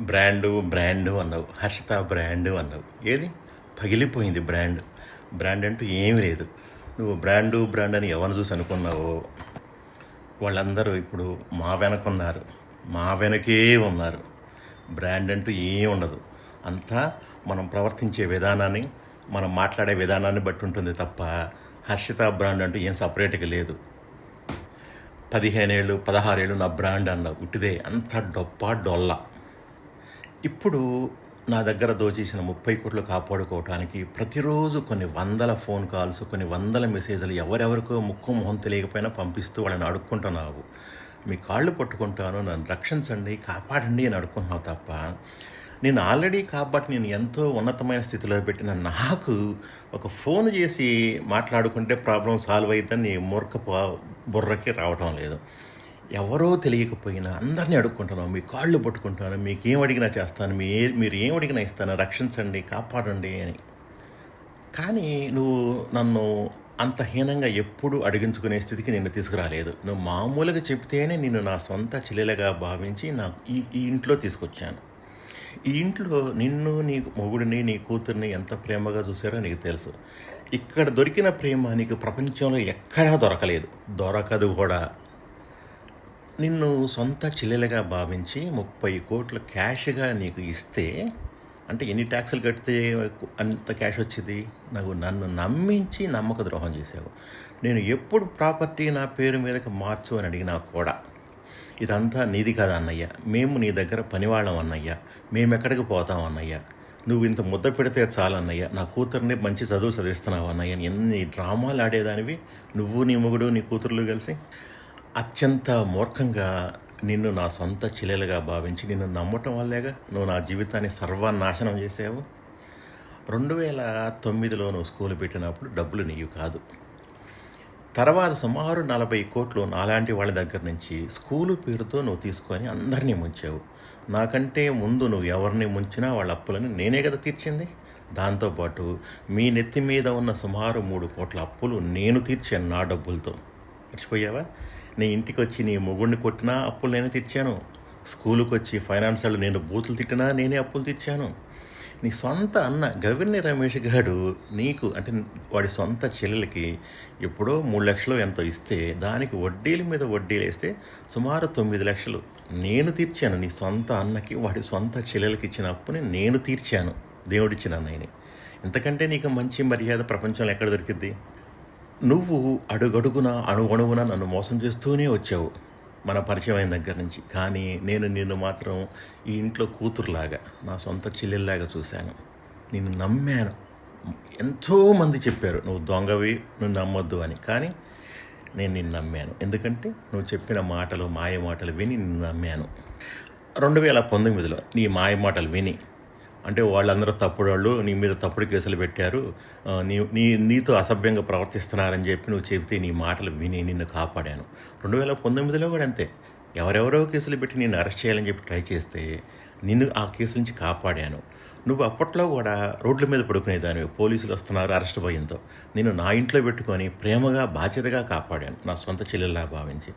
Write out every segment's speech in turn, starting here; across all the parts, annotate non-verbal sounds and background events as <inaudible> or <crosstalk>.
Brand brand అన్నావు. Harshita brand అన్నావు. ఏది? పగిలిపోయింది బ్రాండ్. బ్రాండ్ అంటూ ఏమీ లేదు. నువ్వు బ్రాండు బ్రాండ్ అని ఎవరిని చూసి అనుకున్నావో? వాళ్ళందరూ ఇప్పుడు మా వెనక ఉన్నారు. మా వెనకే ఉన్నారు. బ్రాండ్ అంటూ ఏం ఉండదు. అంతా మనం ప్రవర్తించే విధానాన్ని మనం మాట్లాడే విధానాన్ని బట్టి ఉంటుంది తప్ప హర్షిత బ్రాండ్ అంటూ ఏం సపరేట్గా లేదు. పదిహేనేళ్ళు పదహారేళ్ళు నా బ్రాండ్ అన్నావు. ఉట్టిదే అంత డొప్ప డొల్ల. ఇప్పుడు నా దగ్గర దోచేసిన ముప్పై కోట్లు కాపాడుకోవటానికి ప్రతిరోజు కొన్ని వందల ఫోన్ కాల్స్ కొన్ని వందల మెసేజ్లు ఎవరెవరికో ముక్కు మొహం తెలియకపోయినా పంపిస్తూ వాళ్ళని అడుక్కుంటున్నావు. మీ కాళ్ళు పట్టుకుంటాను నన్ను రక్షించండి కాపాడండి అని అడుక్కుంటున్నావు తప్ప నేను ఆల్రెడీ కాబట్టి నేను ఎంతో ఉన్నతమైన స్థితిలో పెట్టిన నాకు ఒక ఫోన్ చేసి మాట్లాడుకుంటే ప్రాబ్లం సాల్వ్ అవుతుందని నీ మూర్ఖ బుర్రకి రావటం లేదు. ఎవరో తెలియకపోయినా అందరినీ అడుక్కుంటున్నాను మీ కాళ్ళు పట్టుకుంటాను మీకు ఏం అడిగినా చేస్తాను మీ మీరు ఏం అడిగినా ఇస్తాను రక్షించండి కాపాడండి అని. కానీ నువ్వు నన్ను అంత హీనంగా ఎప్పుడు అడిగించుకునే స్థితికి నిన్ను తీసుకురాలేదు. నువ్వు మామూలుగా చెప్తేనే నిన్ను నా సొంత చెల్లెలుగా భావించి నా ఈ ఈ ఇంట్లో తీసుకొచ్చాను. ఈ ఇంట్లో నిన్ను నీ మొగుడిని నీ కూతుర్ని ఎంత ప్రేమగా చూసారో నీకు తెలుసు. ఇక్కడ దొరికిన ప్రేమ నీకు ప్రపంచంలో ఎక్కడా దొరకలేదు. దొరకదు కూడా. నిన్ను సొంత చెల్లెలుగా భావించి ముప్పై కోట్ల క్యాష్గా నీకు ఇస్తే అంటే ఎన్ని ట్యాక్సులు కడితే అంత క్యాష్ వచ్చింది? నాకు నన్ను నమ్మించి నమ్మక ద్రోహం చేసావు నేను ఎప్పుడు ప్రాపర్టీ నా పేరు మీదకి మార్చు అని అడిగినా కూడా ఇదంతా నీది కాదు అన్నయ్య. మేము నీ దగ్గర పనివాళ్ళం అన్నయ్య. మేము ఎక్కడికి పోతాం అన్నయ్య? నువ్వు ఇంత ముద్ద పెడితే చాలన్నయ్య నా కూతుర్ని మంచి చదువు చదివిస్తున్నావు అన్నయ్య. ఎన్ని డ్రామాలు ఆడేదానివి? నువ్వు నీ మొగుడు నీ కూతుర్లు కలిసి? అత్యంత మూర్ఖంగా నిన్ను నా సొంత చెల్లెలుగా భావించి నిన్ను నమ్మటం వల్లేగా? నువ్వు నా జీవితాన్ని సర్వనాశనం చేసావు. రెండు వేల తొమ్మిదిలో నువ్వు స్కూల్ పెట్టినప్పుడు డబ్బులు నీవు కాదు. తర్వాత సుమారు నలభై కోట్లు నాలాంటి వాళ్ళ దగ్గర నుంచి స్కూలు పేరుతో నువ్వు తీసుకొని అందరినీ ముంచావు. నాకంటే ముందు నువ్వు ఎవరిని ముంచినా వాళ్ళ అప్పులను నేనే కదా తీర్చింది. దాంతోపాటు మీ నెత్తి మీద ఉన్న సుమారు మూడు కోట్ల అప్పులు నేను తీర్చాను నా డబ్బులతో. మర్చిపోయావా? నీ ఇంటికి వచ్చి నీ మొగుడిని కొట్టినా అప్పులు నేనే తీర్చాను స్కూలుకి వచ్చి ఫైనాన్స్ వాళ్ళు నేను బూతులు తిట్టినా నేనే అప్పులు తీర్చాను నీ సొంత అన్న గవిర్ని రమేష్ గారు నీకు అంటే వాడి సొంత చెల్లెలకి ఎప్పుడో మూడు లక్షలు ఎంతో ఇస్తే దానికి వడ్డీల మీద వడ్డీలు వేస్తే సుమారు తొమ్మిది లక్షలు. నేను తీర్చాను నీ సొంత అన్నకి వాడి సొంత చెల్లెలకి ఇచ్చిన అప్పుని నేను తీర్చాను దేవుడిచ్చిన అన్నయ్యని. ఇంతకంటే నీకు మంచి మర్యాద ప్రపంచంలో ఎక్కడ దొరికిద్ది? నువ్వు అడుగడుగున అణువణువున నన్ను మోసం చేస్తూనే వచ్చావు మన పరిచయం అయిన దగ్గర నుంచి. కానీ నేను నిన్ను మాత్రం ఈ ఇంట్లో కూతురులాగా నా సొంత చెల్లెల్లాగా చూశాను. నిన్ను నమ్మాను. ఎంతోమంది చెప్పారు నువ్వు దొంగవి నువ్వు నమ్మొద్దు అని. కానీ నేను నిన్ను నమ్మాను. ఎందుకంటే నువ్వు చెప్పిన మాటలు మాయ మాటలు విని నిన్ను నమ్మాను. రెండు వేల పంతొమ్మిదిలో నీ మాయ మాటలు విని అంటే వాళ్ళందరూ తప్పుడు వాళ్ళు నీ మీద తప్పుడు కేసులు పెట్టారు. నీ నీ నీతో అసభ్యంగా ప్రవర్తిస్తున్నారని చెప్పి నువ్వు చెబితే నీ మాటలు విని నిన్ను కాపాడాను. రెండు వేల పంతొమ్మిదిలో కూడా అంతే. ఎవరెవరో కేసులు పెట్టి నిన్ను అరెస్ట్ చేయాలని చెప్పి ట్రై చేస్తే నిన్ను ఆ కేసు నుంచి కాపాడాను. నువ్వు అప్పట్లో కూడా రోడ్ల మీద పడుకునేదాన్ని పోలీసులు వస్తున్నారు అరెస్ట్ భయంతో నేను నా ఇంట్లో పెట్టుకొని ప్రేమగా బాధ్యతగా కాపాడాను నా సొంత చెల్లెల్లా భావించి.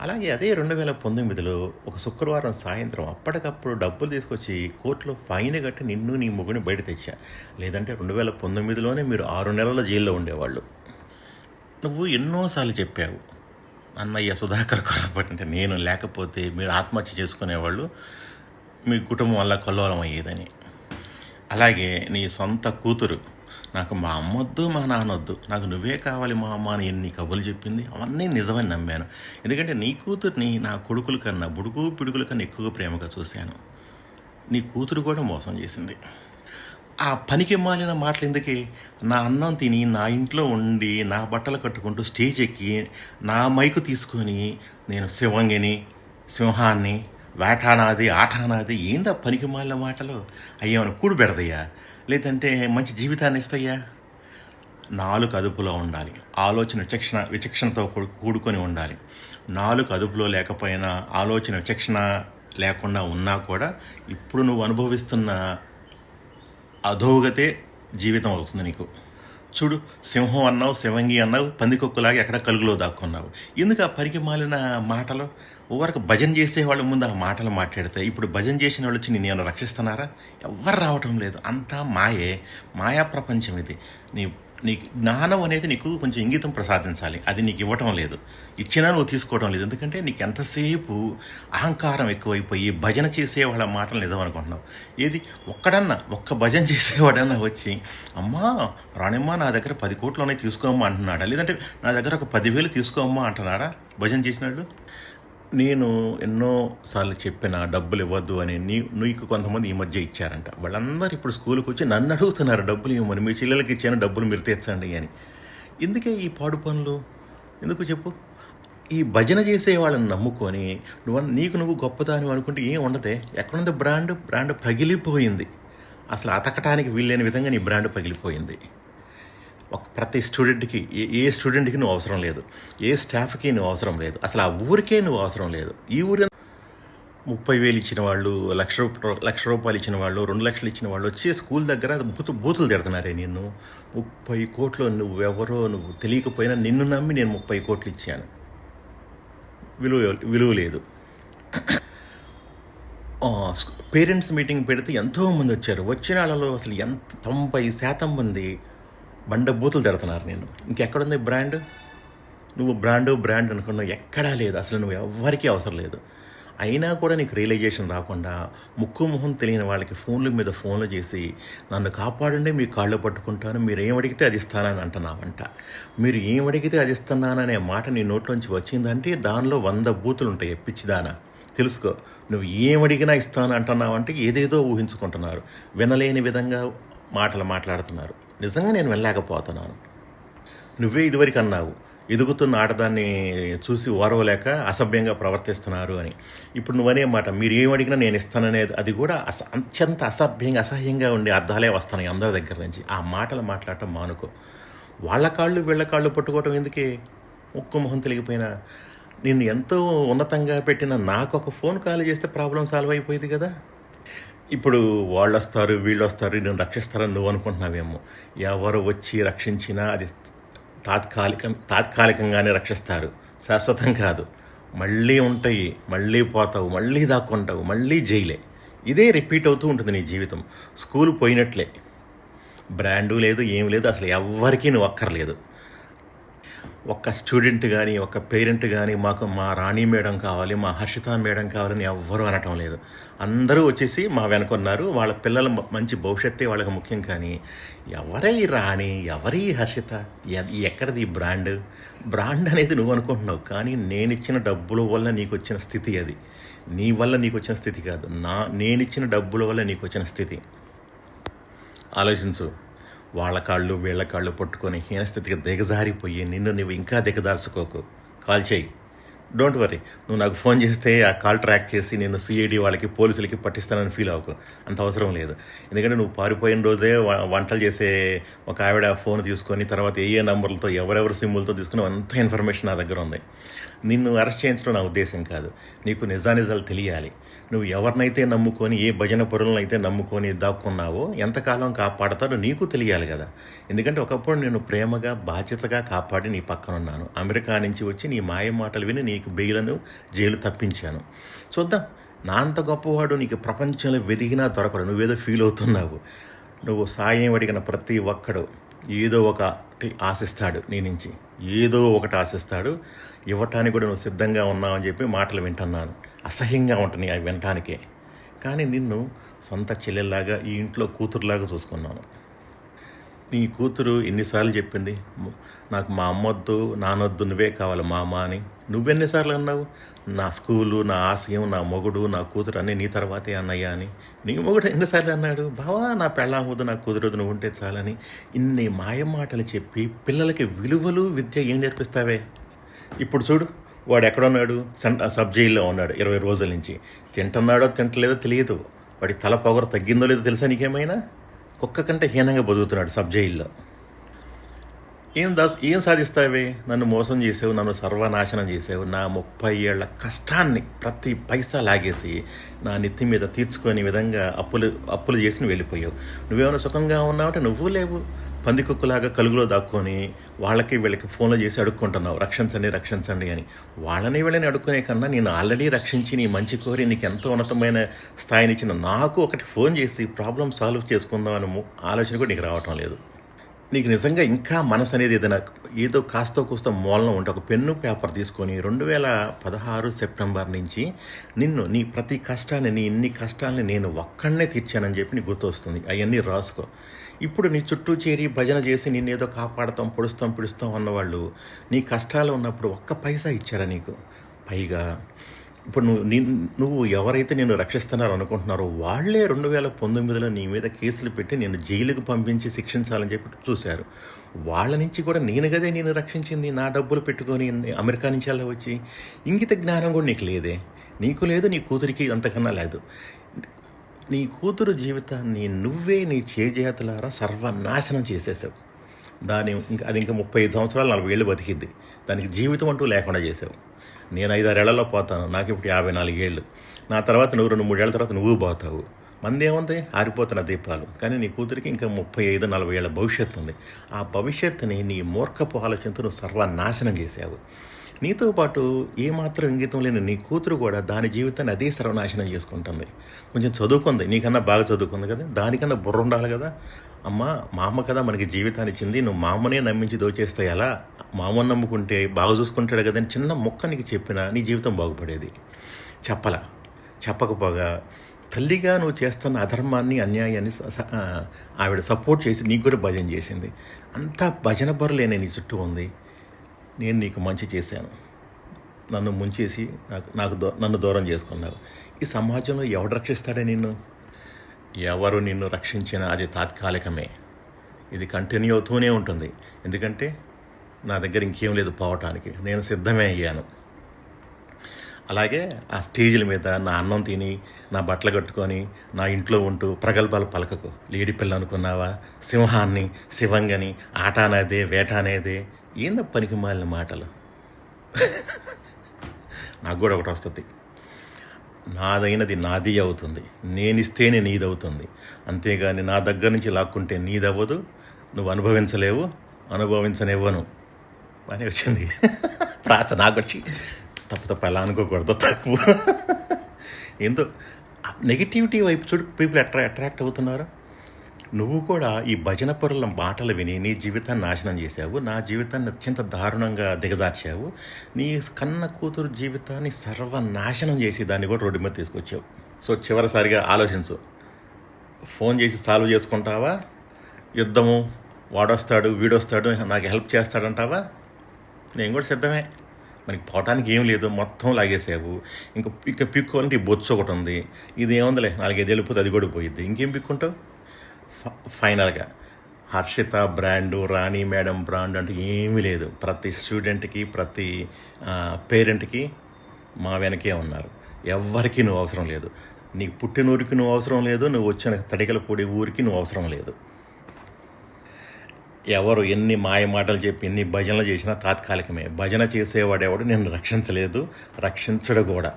అలాగే అదే రెండు వేల పంతొమ్మిదిలో ఒక శుక్రవారం సాయంత్రం అప్పటికప్పుడు డబ్బులు తీసుకొచ్చి కోర్టులో ఫైన్ కట్టి నిన్ను నీ ముగ్గుని బయట తెచ్చా. లేదంటే రెండు వేల పంతొమ్మిదిలోనే మీరు ఆరు నెలల జైల్లో ఉండేవాళ్ళు. నువ్వు ఎన్నోసార్లు చెప్పావు అన్నయ్య సుధాకర్ కొరపాటు అంటే నేను లేకపోతే మీరు ఆత్మహత్య చేసుకునేవాళ్ళు మీ కుటుంబం వల్ల కొల్లోలం అయ్యేదని అలాగే నీ సొంత కూతురు. నాకు మా అమ్మొద్దు మా నాన్నొద్దు. నాకు నువ్వే కావాలి మా అమ్మ అని ఎన్ని కబులు చెప్పింది అవన్నీ నిజమని నమ్మాను. ఎందుకంటే నీ కూతుర్ని నా కొడుకుల కన్నా బుడుకు పిడుగుల కన్నా ఎక్కువగా ప్రేమగా చూశాను. నీ కూతురు కూడా మోసం చేసింది. ఆ పనికి మాలిన మాటలు ఎందుకే? నా అన్నం తిని నా ఇంట్లో ఉండి నా బట్టలు కట్టుకుంటూ స్టేజ్ ఎక్కి నా మైకు తీసుకొని నేను శివంగిని సింహాన్ని వేటానాది ఆటానాది ఏందా పనికి మాలిన మాటలు అయ్యేమైనా కూడు పెడదయ్యా? లేదంటే మంచి జీవితాన్ని ఇస్తాయా నాలుగు అదుపులో ఉండాలి. ఆలోచన విచక్షణ విచక్షణతో కూడు- కూడుకొని ఉండాలి. నాలుగు అదుపులో లేకపోయినా ఆలోచన విచక్షణ లేకుండా ఉన్నా కూడా ఇప్పుడు నువ్వు అనుభవిస్తున్న అధోగతే జీవితం అవుతుంది నీకు. చూడు సింహం అన్నావు శివంగి అన్నావు పందికొక్కులాగా ఎక్కడ కలుగులో దాక్కున్నావు. ఎందుకు ఆ పరికి మాలిన మాటలు? ఓవరకు భజన చేసే వాళ్ళ ముందు ఆ మాటలు మాట్లాడితే ఇప్పుడు భజన చేసిన వాళ్ళు వచ్చి నేను రక్షిస్తున్నారా? ఎవ్వరు రావటం లేదు. అంతా మాయే మాయా ప్రపంచం ఇది. నీ నీ జ్ఞానం అనేది నీకు కొంచెం ఇంగితం ప్రసాదించాలి. అది నీకు ఇవ్వటం లేదు. ఇచ్చినా నువ్వు తీసుకోవడం లేదు. ఎందుకంటే నీకు ఎంతసేపు అహంకారం ఎక్కువైపోయి భజన చేసే వాళ్ళ మాటలు నిజం అనుకుంటున్నావు. ఏది? ఒక్కడన్నా ఒక్క భజన చేసేవాడన్నా వచ్చి అమ్మా రాణిమ్మ నా దగ్గర పది కోట్లు ఉన్నాయి తీసుకోమ్మా అంటున్నాడా? లేదంటే నా దగ్గర ఒక పదివేలు తీసుకోమ్మా అంటున్నాడా? భజన చేసినాడు నేను ఎన్నోసార్లు చెప్పిన డబ్బులు ఇవ్వద్దు అని నీ నీకు కొంతమంది ఈ మధ్య ఇచ్చారంట. వాళ్ళందరూ ఇప్పుడు స్కూల్కి వచ్చి నన్ను అడుగుతున్నారు డబ్బులు ఇవ్వమని మీ చెల్లెలకి ఇచ్చాను డబ్బులు మీరు తెచ్చండి అని. ఎందుకే ఈ పాడు పనులు? ఎందుకు చెప్పు? ఈ భజన చేసే వాళ్ళని నమ్ముకొని నువ్వు నీకు నువ్వు గొప్పదాని అనుకుంటే ఏం ఉండదే. ఎక్కడుంది బ్రాండ్? బ్రాండ్ పగిలిపోయింది. అసలు అతకటానికి వీల్లేని విధంగా నీ బ్రాండ్ పగిలిపోయింది. ఒక ప్రతి స్టూడెంట్కి ఏ ఏ స్టూడెంట్కి నువ్వు అవసరం లేదు. ఏ స్టాఫ్కి నువ్వు అవసరం లేదు. అసలు ఆ ఊరికే నువ్వు అవసరం లేదు. ఈ ఊరి ముప్పై వేలు ఇచ్చిన వాళ్ళు లక్ష రూప లక్ష రూపాయలు ఇచ్చిన వాళ్ళు రెండు లక్షలు ఇచ్చిన వాళ్ళు వచ్చి స్కూల్ దగ్గర బూతు బూతులు తిడుతున్నారే నిన్ను. ముప్పై కోట్లు నువ్వెవరో నువ్వు తెలియకపోయినా నిన్ను నమ్మి నేను ముప్పై కోట్లు ఇచ్చాను. విలువ విలువ లేదు. పేరెంట్స్ మీటింగ్ పెడితే ఎంతోమంది వచ్చారు. వచ్చిన వాళ్ళలో అసలు ఎంత తొంభై శాతం మంది బండ బూతులు తిడుతున్నారు నేను ఇంకెక్కడుంది బ్రాండ్? నువ్వు బ్రాండ్ బ్రాండ్ అనుకున్నావు ఎక్కడా లేదు. అసలు నువ్వు ఎవ్వరికీ అవసరం లేదు. అయినా కూడా నీకు రియలైజేషన్ రాకుండా ముక్కు మొహం తెలియని వాళ్ళకి ఫోన్ల మీద ఫోన్లు చేసి నన్ను కాపాడండి మీ కాళ్ళు పట్టుకుంటాను మీరు ఏం అడిగితే అది ఇస్తానని అంటున్నావంట. మీరు ఏం అడిగితే అది ఇస్తున్నాననే మాట నీ నోట్లోంచి వచ్చిందంటే దానిలో వంద బూతులు ఉంటాయి పిచ్చిదానా. తెలుసుకో నువ్వు ఏం అడిగినా ఇస్తాను అంటున్నావంటే ఏదేదో ఊహించుకుంటున్నారు. వినలేని విధంగా మాటలు మాట్లాడుతున్నారు. నిజంగా నేను వెళ్ళలేకపోతున్నాను. నువ్వే ఇదివరకు అన్నావు ఎదుగుతున్న ఆటదాన్ని చూసి ఓరవలేక అసభ్యంగా ప్రవర్తిస్తున్నారు అని. ఇప్పుడు నువ్వనే మాట మీరు ఏం అడిగినా నేను ఇస్తాననేది అది కూడా అస అత్యంత అసభ్యంగా అసహ్యంగా ఉండే అర్థాలే వస్తున్నాయి అందరి దగ్గర నుంచి. ఆ మాటలు మాట్లాడటం మానుకో. వాళ్ళ కాళ్ళు వీళ్ళ కాళ్ళు పట్టుకోవటం ఎందుకే? ముక్కు మొహం తెలిగిపోయినా నిన్ను ఎంతో ఉన్నతంగా పెట్టిన నాకు ఒక ఫోన్ కాల్ చేస్తే ప్రాబ్లం సాల్వ్ అయిపోయింది కదా. ఇప్పుడు వాళ్ళు వస్తారు వీళ్ళు వస్తారు నేను రక్షిస్తారని నువ్వు అనుకుంటున్నావేమో. ఎవరు వచ్చి రక్షించినా అది తాత్కాలికం తాత్కాలికంగానే రక్షిస్తారు. శాశ్వతం కాదు. మళ్ళీ ఉంటాయి మళ్ళీ పోతావు మళ్ళీ దాక్కుంటావు మళ్ళీ జైలే. ఇదే రిపీట్ అవుతూ ఉంటుంది నీ జీవితం. స్కూల్ పోయినట్లే. బ్రాండు లేదు ఏం లేదు అసలు ఎవ్వరికీ నువ్వు అక్కర్లేదు. ఒక్క స్టూడెంట్ కానీ ఒక పేరెంట్ కానీ మాకు మా రాణి మేడం కావాలి మా హర్షిత మేడం కావాలని ఎవ్వరూ అనటం లేదు. అందరూ వచ్చేసి మా వెనుకున్నారు. వాళ్ళ పిల్లల మంచి భవిష్యత్తే వాళ్ళకి ముఖ్యం కానీ ఎవరై రాణి ఎవరి హర్షిత ఎక్కడిది ఈ బ్రాండ్ బ్రాండ్ అనేది నువ్వు అనుకుంటున్నావు కానీ నేను ఇచ్చిన డబ్బుల వల్ల నీకు వచ్చిన స్థితి అది. నీ వల్ల నీకు వచ్చిన స్థితి కాదు. నా నేనిచ్చిన డబ్బుల వల్ల నీకు వచ్చిన స్థితి. ఆలోచించు. వాళ్ళ కాళ్ళు వీళ్ళ కాళ్ళు పట్టుకొని హీనస్థితికి దిగజారిపోయి నిన్ను నువ్వు ఇంకా దిగదార్చుకోకు కాల్ చేయి. డోంట్ వరీ నువ్వు నాకు ఫోన్ చేస్తే ఆ కాల్ ట్రాక్ చేసి నేను సిఐడి వాళ్ళకి పోలీసులకి పట్టిస్తానని ఫీల్ అవ్వకు. అంత అవసరం లేదు. ఎందుకంటే నువ్వు పారిపోయిన రోజే వంటలు చేసే ఒక ఆవిడ ఫోన్ తీసుకొని తర్వాత ఏ ఏ నంబర్లతో ఎవరెవరి సిమ్ములతో తీసుకుని అంత ఇన్ఫర్మేషన్ నా దగ్గర ఉంది. నిన్ను అరెస్ట్ చేయించడం నా ఉద్దేశం కాదు. నీకు నిజానిజాలు తెలియాలి. నువ్వు ఎవరినైతే నమ్ముకొని ఏ భజన పరులను అయితే నమ్ముకొని దాక్కున్నావో ఎంతకాలం కాపాడతాడో నీకు తెలియాలి కదా. ఎందుకంటే ఒకప్పుడు నేను ప్రేమగా బాధ్యతగా కాపాడి నీ పక్కన ఉన్నాను అమెరికా నుంచి వచ్చి నీ మాయ మాటలు విని నీకు బెయిలను జైలు తప్పించాను. చూద్దాం. నా అంత గొప్పవాడు నీకు ప్రపంచంలో వెదిగినా దొరకడు. నువ్వేదో ఫీల్ అవుతున్నావు. నువ్వు సాయం అడిగిన ప్రతి ఒక్కడు ఏదో ఒక ఒకటి ఆశిస్తాడు నీ నుంచి. ఏదో ఒకటి ఆశిస్తాడు. ఇవ్వటానికి కూడా నువ్వు సిద్ధంగా ఉన్నావని చెప్పి మాటలు వింటున్నాను. అసహ్యంగా ఉంటుంది అవి వినటానికే. కానీ నిన్ను సొంత చెల్లెల్లాగా ఈ ఇంట్లో కూతురులాగా చూసుకున్నాను. నీ కూతురు ఎన్నిసార్లు చెప్పింది? నాకు మా అమ్మొద్దు నానొద్దు నువ్వే కావాలి మా అమ్మ అని. నువ్వెన్నిసార్లు అన్నావు నా స్కూలు నా ఆశయం నా మొగుడు నా కూతురు అన్నీ నీ తర్వాతే అన్నయ్య అని. నీ మొగుడు ఎన్నిసార్లు అన్నాడు బావా నా పెళ్ళాముదు నా కుదురుదు నువ్వు ఉంటే చాలని. ఇన్ని మాయమాటలు చెప్పి పిల్లలకి విలువలు విద్య ఏం నేర్పిస్తావే? ఇప్పుడు చూడు వాడు ఎక్కడున్నాడు సెంట సబ్ జైల్లో ఉన్నాడు ఇరవై రోజుల నుంచి. తింటున్నాడో తింటలేదో తెలియదు. వాడి తల పొగరు తగ్గిందో లేదో తెలుసా నీకేమైనా? కుక్క కంటే హీనంగా బతుకుతున్నాడు సబ్ జైల్లో. ఏం దాస్ ఏం సాధిస్తావే? నన్ను మోసం చేసావు నన్ను సర్వనాశనం చేసావు. నా ముప్పై ఏళ్ళ కష్టాన్ని ప్రతి పైసా లాగేసి నా నెత్తి మీద తీర్చుకొని విధంగా అప్పులు అప్పులు చేసి నువ్వు వెళ్ళిపోయావు. నువ్వేమైనా సుఖంగా ఉన్నావంటే నువ్వు లేవు. పందికొక్కులాగా కలుగులో దాక్కొని వాళ్ళకి వీళ్ళకి ఫోన్లు చేసి అడుక్కుంటున్నావు. రక్షించండి రక్షించండి అని. వాళ్ళని వీళ్ళని అడుక్కునే కన్నా నేను ఆల్రెడీ రక్షించి నీ మంచి కోరి నీకు ఎంతో ఉన్నతమైన స్థాయిని ఇచ్చిన నాకు ఒకటి ఫోన్ చేసి ప్రాబ్లం సాల్వ్ చేసుకుందాం అనే ఆలోచన కూడా నీకు రావటం లేదు. నీకు నిజంగా ఇంకా మనసు అనేది ఏదైనా ఏదో కాస్త కూస్త మూలన ఉంటే ఒక పెన్ను పేపర్ తీసుకొని రెండు వేల పదహారు సెప్టెంబర్ నుంచి నిన్ను నీ ప్రతి కష్టాన్ని నీ ఇన్ని కష్టాలని నేను ఒక్కడనే తీర్చానని చెప్పి నీకు గుర్తొస్తుంది. అవన్నీ రాసుకో. ఇప్పుడు నీ చుట్టూ చేరి భజన చేసి నిన్ను ఏదో కాపాడతాం పొడుస్తాం పిడుస్తాం అన్నవాళ్ళు నీ కష్టాలు ఉన్నప్పుడు ఒక్క పైసా ఇచ్చారా నీకు? పైగా ఇప్పుడు నువ్వు నీ నువ్వు ఎవరైతే నేను రక్షిస్తున్నారో అనుకుంటున్నారో వాళ్ళే రెండు వేల పంతొమ్మిదిలో నీ మీద కేసులు పెట్టి నేను జైలుకు పంపించి శిక్షించాలని చెప్పి చూశారు. వాళ్ళ నుంచి కూడా నేను గదే నేను రక్షించింది నా డబ్బులు పెట్టుకొని అమెరికా నుంచి అలా వచ్చి. ఇంగిత జ్ఞానం కూడా నీకు లేదే. నీకు లేదు నీ కూతురికి అంతకన్నా లేదు. నీ కూతురు జీవితాన్ని నువ్వే నీ చేజేతలారా సర్వనాశనం చేసేసావు. దాని ఇంకా అది ఇంకా ముప్పై ఐదు సంవత్సరాలు నలభై ఏళ్ళు బతికిద్ది. దానికి జీవితం అంటూ లేకుండా చేసావు. నేను ఐదారేళ్ళలో పోతాను. నాకు ఇప్పుడు యాభై నాలుగేళ్ళు నా తర్వాత నువ్వు రెండు మూడేళ్ళ తర్వాత నువ్వు పోతావు. మంది ఏముంది ఆరిపోతున్న దీపాలు. కానీ నీ కూతురికి ఇంకా ముప్పై ఐదు నలభై ఏళ్ళ భవిష్యత్తు ఉంది. ఆ భవిష్యత్తుని నీ మూర్ఖపు ఆలోచనతో నువ్వు సర్వనాశనం చేసావు. నీతో పాటు ఏమాత్రం ఇంగితం లేని నీ కూతురు కూడా దాని జీవితాన్ని అదే సర్వనాశనం చేసుకుంటుంది. కొంచెం చదువుకుంది. నీకన్నా బాగా చదువుకుంది కదా. దానికన్నా బుర్ర ఉండాలి కదా. అమ్మ మా అమ్మ కదా మనకి జీవితాన్ని ఇచ్చింది. నువ్వు మా అమ్మనే నమ్మించి దోచేస్తే ఎలా? మా అమ్మని నమ్ముకుంటే బాగా చూసుకుంటాడు కదా అని చిన్న మొక్క నీకు చెప్పినా నీ జీవితం బాగుపడేది. చెప్పలా? చెప్పకపోగా తల్లిగా నువ్వు చేస్తున్న అధర్మాన్ని అన్యాయాన్ని స- ఆవిడ సపోర్ట్ చేసి నీకు కూడా భజన చేసింది. అంతా భజన బరులేనే నీ చుట్టూ ఉంది. నేను నీకు మంచి చేశాను. నన్ను ముంచేసి నాకు నాకు దో నన్ను దూరం చేసుకున్నావు ఈ సమాజంలో ఎవడు రక్షిస్తాడే నిన్ను? ఎవరు నిన్ను రక్షించినా అది తాత్కాలికమే. ఇది కంటిన్యూ అవుతూనే ఉంటుంది. ఎందుకంటే నా దగ్గర ఇంకేం లేదు పోవటానికి. నేను సిద్ధమే అయ్యాను. అలాగే ఆ స్టేజీల మీద నా అన్నం తిని నా బట్టలు కట్టుకొని నా ఇంట్లో ఉంటూ ప్రగల్భాలు పలకకు. లేడి పిల్ల అనుకున్నావా? సింహాన్ని శివంగని ఆట అనేదే వేట అనేదే ఏందో పనికి మాలిన మాటలు. <laughs> నాకు కూడా ఒకటి వస్తుంది. నాదైనది నాది అవుతుంది. నేనిస్తేనే నీదవుతుంది. అంతేగాని నా దగ్గర నుంచి లాక్కుంటే నీదవ్వదు. నువ్వు అనుభవించలేవు. అనుభవించనివ్వను. అని వచ్చింది. <laughs> ప్రాస నాకు వచ్చి తప్పు తప్పు ఎలా అనుకోకూడదు. తప్పు. <laughs> ఏందో నెగిటివిటీ వైపు చూడు పీపుల్ అట్రా అట్రాక్ట్ అవుతున్నారు. నువ్వు కూడా ఈ భజన పొరల మాటలు విని నీ జీవితాన్ని నాశనం చేశావు నా జీవితాన్ని అత్యంత దారుణంగా దిగజార్చావు నీ కన్న కూతురు జీవితాన్ని సర్వనాశనం చేసి దాన్ని కూడా రోడ్డు మీద తీసుకొచ్చావు. సో చివరిసారిగా ఆలోచించు. ఫోన్ చేసి సాల్వ్ చేసుకుంటావా? యుద్ధము వాడొస్తాడు వీడొస్తాడు నాకు హెల్ప్ చేస్తాడంటావా? నేను కూడా సిద్ధమే. మనకి పోవటానికి ఏం లేదు మొత్తం లాగేసావు. ఇంకా ఇక అంటే ఈ బొచ్చు ఒకటి ఉంది. ఇది ఏముందిలే నాలుగైదు వెళ్ళిపోతే అది కూడా పోయిద్ది. ఇంకేం పిక్కుంటావు? ఫైనల్గా Harshita brand Rani madam brand అంటే ఏమీ లేదు. ప్రతి స్టూడెంట్కి ప్రతి పేరెంట్కి మా వెనకే ఉన్నారు. ఎవరికి నువ్వు అవసరం లేదు. నీకు పుట్టినూరికి నువ్వు అవసరం లేదు నువ్వు వచ్చిన తడికల పొడి ఊరికి నువ్వు అవసరం లేదు. ఎవరు ఎన్ని మాయ మాటలు చెప్పి ఎన్ని భజనలు చేసినా తాత్కాలికమే. భజన చేసేవాడెవడు నిన్ను రక్షించలేదు. రక్షించడు కూడా.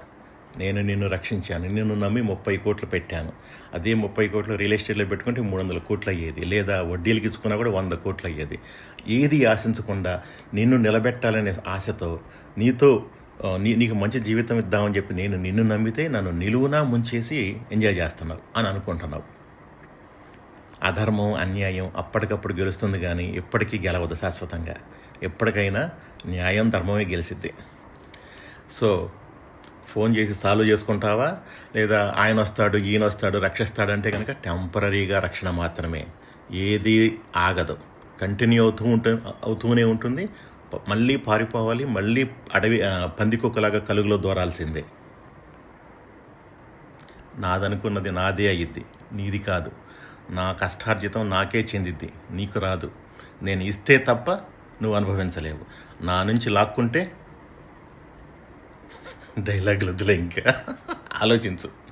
నేను నిన్ను రక్షించాను నిన్ను నమ్మి ముప్పై కోట్లు పెట్టాను. అదే ముప్పై కోట్లు రియల్ ఎస్టేట్లో పెట్టుకుంటే మూడు వందల కోట్లు అయ్యేది లేదా వడ్డీలకి ఇచ్చుకున్నా కూడా వంద కోట్లు అయ్యేది ఏది ఆశించకుండా నిన్ను నిలబెట్టాలనే ఆశతో నీతో నీ నీకు మంచి జీవితం ఇద్దామని చెప్పి నేను నిన్ను నమ్మితే నన్ను నిలువునా ముంచేసి ఎంజాయ్ చేస్తున్నావు అని అనుకుంటున్నావు. అధర్మం అన్యాయం అప్పటికప్పుడు గెలుస్తుంది కానీ ఎప్పటికీ గెలవదు శాశ్వతంగా. ఎప్పటికైనా న్యాయం ధర్మమే గెలిసిద్ది. సో ఫోన్ చేసి సాల్వ్ చేసుకుంటావా? లేదా ఆయన వస్తాడు ఈయన వస్తాడు రక్షిస్తాడంటే కనుక టెంపరీగా రక్షణ మాత్రమే. ఏది ఆగదు. కంటిన్యూ అవుతూ ఉంటు అవుతూనే ఉంటుంది. మళ్ళీ పారిపోవాలి మళ్ళీ అడవి పందికొక్కలాగా కలుగులో దూరాల్సిందే. నాదనుకున్నది నాదే అయ్యిద్ది నీది కాదు. నా కష్టార్జితం నాకే చెందిద్ది. నీకు రాదు. నేను ఇస్తే తప్ప నువ్వు అనుభవించలేవు. నా నుంచి లాక్కుంటే డైలాగులు వద్దులే ఇంకా. ఆలోచించు.